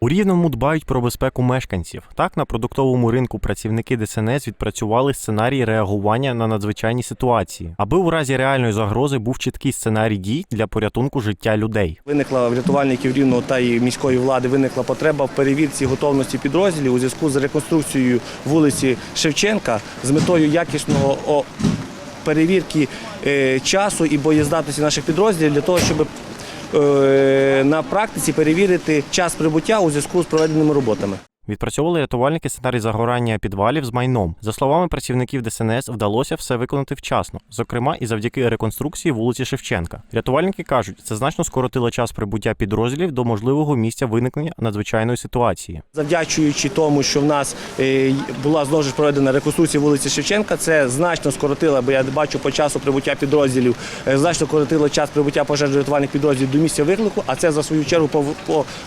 У рівному дбають про безпеку мешканців. Так, на продуктовому ринку працівники ДСНС відпрацювали сценарій реагування на надзвичайні ситуації, аби у разі реальної загрози був чіткий сценарій дій для порятунку життя людей. Виникла в рятувальників рівного та і міської влади виникла потреба в перевірці готовності підрозділів у зв'язку з реконструкцією вулиці Шевченка з метою якісного перевірки е, часу і боєздатності наших підрозділів для того, щоб на практиці перевірити час прибуття у зв'язку з проведеними роботами. Відпрацьовували рятувальники сценарій загорання підвалів з майном. За словами працівників ДСНС, вдалося все виконати вчасно, зокрема і завдяки реконструкції вулиці Шевченка. Рятувальники кажуть, це значно скоротило час прибуття підрозділів до можливого місця виникнення надзвичайної ситуації. Завдячуючи тому, що в нас е, була знову ж проведена реконструкція вулиці Шевченка, це значно скоротило, бо я бачу по часу прибуття підрозділів, е, значно скоротило час прибуття пожежно-рятувальних підрозділів до місця виклику, а це за свою чергу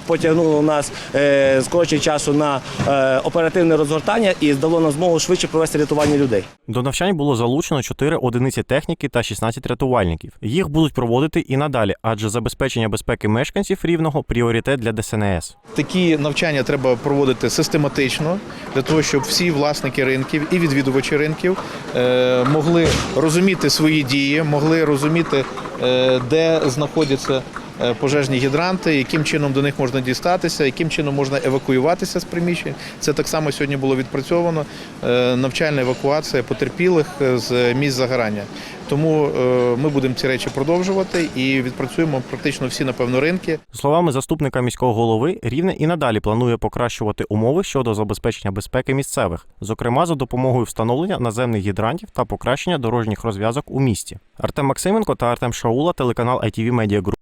потягнуло нас е, скорочення часу на е, оперативне розгортання і дало нам змогу швидше провести рятування людей. До навчань було залучено 4 одиниці техніки та 16 рятувальників. Їх будуть проводити і надалі, адже забезпечення безпеки мешканців рівного пріоритет для ДСНС. Такі навчання треба проводити систематично для того, щоб всі власники ринків і відвідувачі ринків е, могли розуміти свої дії, могли розуміти, е, де знаходяться пожежні гідранти, яким чином до них можна дістатися, яким чином можна евакуюватися з приміщень. Це так само сьогодні було відпрацьовано. е, Навчальна евакуація потерпілих е, з місць загорання. Тому е, ми будемо ці речі продовжувати і відпрацюємо практично всі, напевно, ринки. Словами заступника міського голови, рівне і надалі планує покращувати умови щодо забезпечення безпеки місцевих, зокрема за допомогою встановлення наземних гідрантів та покращення дорожніх розв'язок у місті. Артем Максименко та Артем Шаула, телеканал ITV Media Group.